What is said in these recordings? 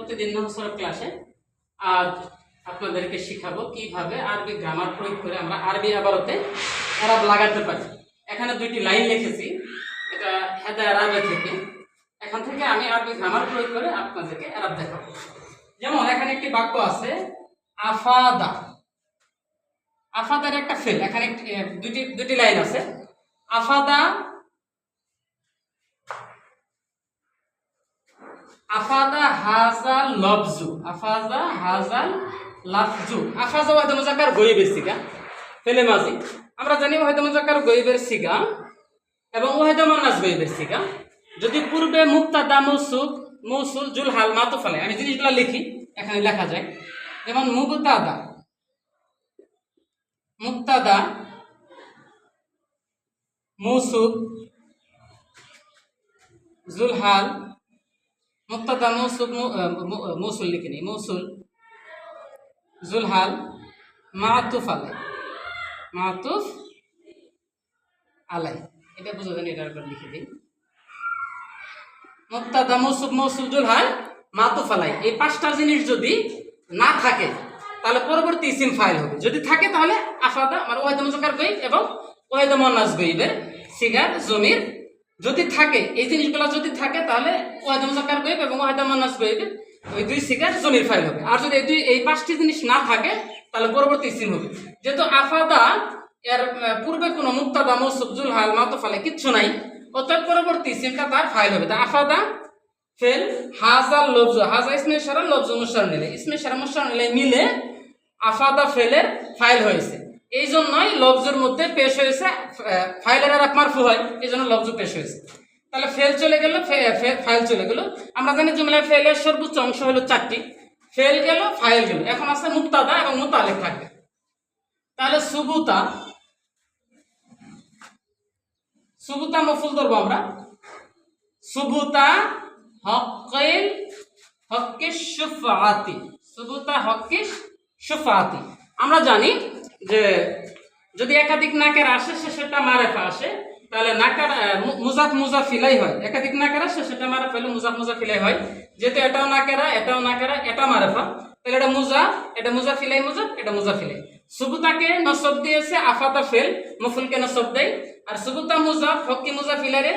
প্রতিদিন নহসর ক্লাসে আজ আপনাদেরকে শিখাবো কীভাবে আরবি গ্রামার প্রয়োগ করে আমরা আরবি আবারতে আরব লাগাতে পারি। এখানে দুইটি লাইন লিখেছি। এটা হেদা আরবে থেকে। এখান থেকে আমি আরবি গ্রামার প্রয়োগ করে আপনাদেরকে আরব দেখাবো। যেমন এখানে একটি বাক্য আছে, আফাদা। আফাদার একটা ফেল। এখানে দুটি দুটি লাইন আছে। আফাদা আফাদা হাজাল লফজু, আফাদা হাজাল লাফজু। আফাজা ওয়াহিদ মুজাক্কার গইবের সিগা। ফেলে মাজি, আমরা জানি ওয়াহিদ মুজাক্কার গইবের সিগা এবং ওয়াহিদ মানাস গইবের সিগা। যদি পূর্বে মুক্তাদা মৌসুফ মৌসুল জুল হাল মাতো ফেলে আমি জিনিসগুলো লিখি, এখানে লেখা যায়। যেমন মুবতাদা মুক্তাদা মৌসুফ জুলহাল মুক্তাদা মৌসুফ মৌ- আহ, মৌ- আহ, মৌসুল লিখিনি মৌসুল। জুলহাল মাতুফ আলাই। মাতুফ আলাই। এটা বুঝা জানি এটার উপর লিখে দিই। মুক্তাদা মৌসুফ মৌসুল জুলহাল মাতুফ আলাই। এই পাঁচটা জিনিস যদি না থাকে তাহলে পরবর্তী ইসিম ফাইল হবে। যদি থাকে তাহলে আফাদা মানে ওয়াহিদ মুজাক্কার গইব এবং ওয়াহিদ মন্নাস গইবের সিগার জমির যদি থাকে, এই জিনিসগুলো যদি থাকে, তাহলে ওয়াহিদ মুজাক্কার গইব এবং ওয়াহিদ মন্নাস গইবের ওই দুই সিগার জমির ফাইল হবে। আর যদি এই দুই, এই পাঁচটি জিনিস না থাকে, তাহলে পরবর্তী ইসিম হবে। যেহেতু আফাদা, এর পূর্বে কোনো মুক্তাদা মৌসুফ জুলহাল মাতুফালে কিচ্ছু নাই, অতএব পরবর্তী ইসিমটা তার ফাইল হবে। তা আফাদা, ফেল হাজার লফজ, হাজা ইসমে সারা লফজ মুশার নিলে। ইসমে সারা মুশার নিলে মিলে আফাদা, ফেলের ফাইল হয়েছে। এই জন্যই লফজের মধ্যে পেশ হয়েছে ফাইলের আর মারফু হয় এই জন্য লফজ পেশ হয়েছে। তাহলে ফেল চলে গেল ফাইল চলে গেল। আমরা জানি জুমলায় ফেলের সর্বোচ্চ অংশ হলো চারটি। ফেল গেল, ফাইল গেল। এখন আছে মুক্তাদা এবং মুতালেক থাকবে। তাহলে সুবুতা সুবুতা মফুল ধরবো আমরা। সুবুতা হকিল হকিস সুফাতি সুবুতা হকিস সুফাতি আমরা জানি যে যদি একাধিক নাকের আসে, সে সেটা মারেফা আসে, তাহলে নাকার মুজাফ মুজাফিলাই হয়। একাধিক নাকের আসে, সেটা মারেফা হলে মুজাফ মুজাফিলাই হয়। যেহেতু এটাও নাকেরা এটাও নাকেরা, এটা মারেফা। তাহলে এটা মুজাফ এটা মুজাফিলাই মুজাফ এটা মুজাফিলাই সুবুতাকে নসব দিয়েছে আফাতা ফেল, মফুলকে নসব দেয়। আর সুবুতা মুজাফ হকি মুজাফিলারে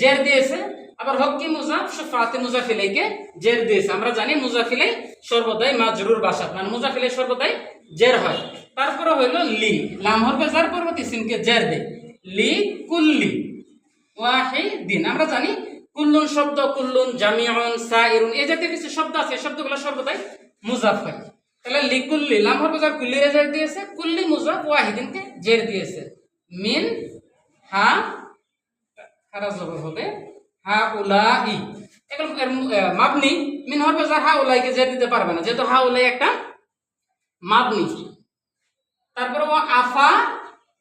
জের দিয়েছে আবার হকি মুজাফ সুফাতে মুজাফিলাইকে জের দিয়েছে। আমরা জানি মুজাফিলাই সর্বদাই মাজরুর বাসাত মানে মুজাফিলাই সর্বদাই জের হয়। তারপরে হইল লি লাম হরফে যার পরবর্তী সিনকে জের দেয়। লি কুল্লি ওয়াহিদিন। আমরা জানি কুল্লুন শব্দ, কুল্লুন জামিউন, সাইরুন এই জাতীয় কিছু শব্দ আছে, এই শব্দগুলো সর্বদাই মুজাফ হয়। তাহলে লিকুল্লি লাম হরফে যার কুল্লি জের দিয়েছে, কুল্লি মুজাফ ওয়াহিদিনকে জের দিয়েছে। মিন হা খারাজ হবে। হা উলা ই এগুলো এর মু- আহ, মাবনি। মিন হরফে যার হা উলাইকে জের দিতে পারবে না। যেহেতু হা উলাই একটা মাবনি। তারপরে ও আফা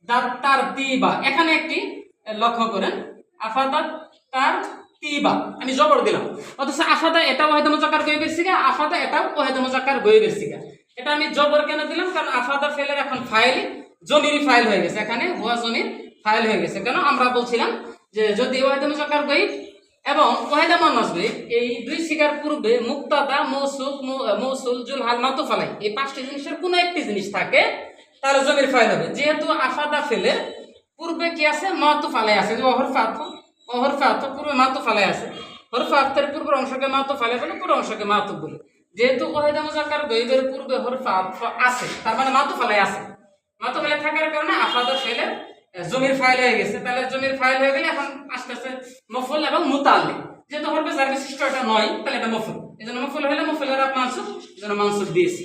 দাত্তার তিবা। এখানে একটি লক্ষ্য করেন। আফা দাত্তার তিবা। আমি জবর দিলাম। অথচ আফাদা এটাও ওয়াহিদ মুজাক্কার গইবের সিগা আফাদা এটাও ওয়াহিদ মুজাক্কার গইবের সিগা এটা আমি জবর কেন দিলাম? কারণ আফাদা ফেলের এখন ফাইল জমির ফাইল হয়ে গেছে। এখানে হুয়া জমির ফাইল হয়ে গেছে। কেন? আমরা বলছিলাম যে যদি ওয়াহিদ মুজাক্কার গইব এবং ওয়াহিদা মানাস গইব এই দুই শিকার পূর্বে মুক্তাদা, মৌসুফ, মৌ- মৌসুল, জুলহাল মাতুফালাই এই পাঁচটি জিনিসের কোনো একটি জিনিস থাকে তাহলে জমির ফাইল হবে। যেহেতু আফাদা ফেলে, পূর্বে কি আছে? মাতু ফালাই আছে। যে অহরফা আত্ম অহরফা পূর্বে মাতু ফালাই আছে। হরফা আত্মের পূর্বের অংশকে মাতু ফালাই বলে পুরো অংশকে মাতু বলে। যেহেতু ওয়াহিদা মুজাক্কার গইবের পূর্বে হরফা আত্ম আছে, তার মানে মাতু ফালাই আছে। মাতু ফালাই থাকার কারণে আফাদা ফেলে জমির ফাইল হয়ে গেছে। তাহলে জমির ফাইল হয়ে গেলে এখন আস্তে আস্তে মুতাল্লিক যেহেতু হরফে যার বিশিষ্ট এটা নয়, তাহলে এটা মফুল এই জন্য মফুল হলে মফুলের আপ মানসুব এই জন্য মানসুব দিয়েছি।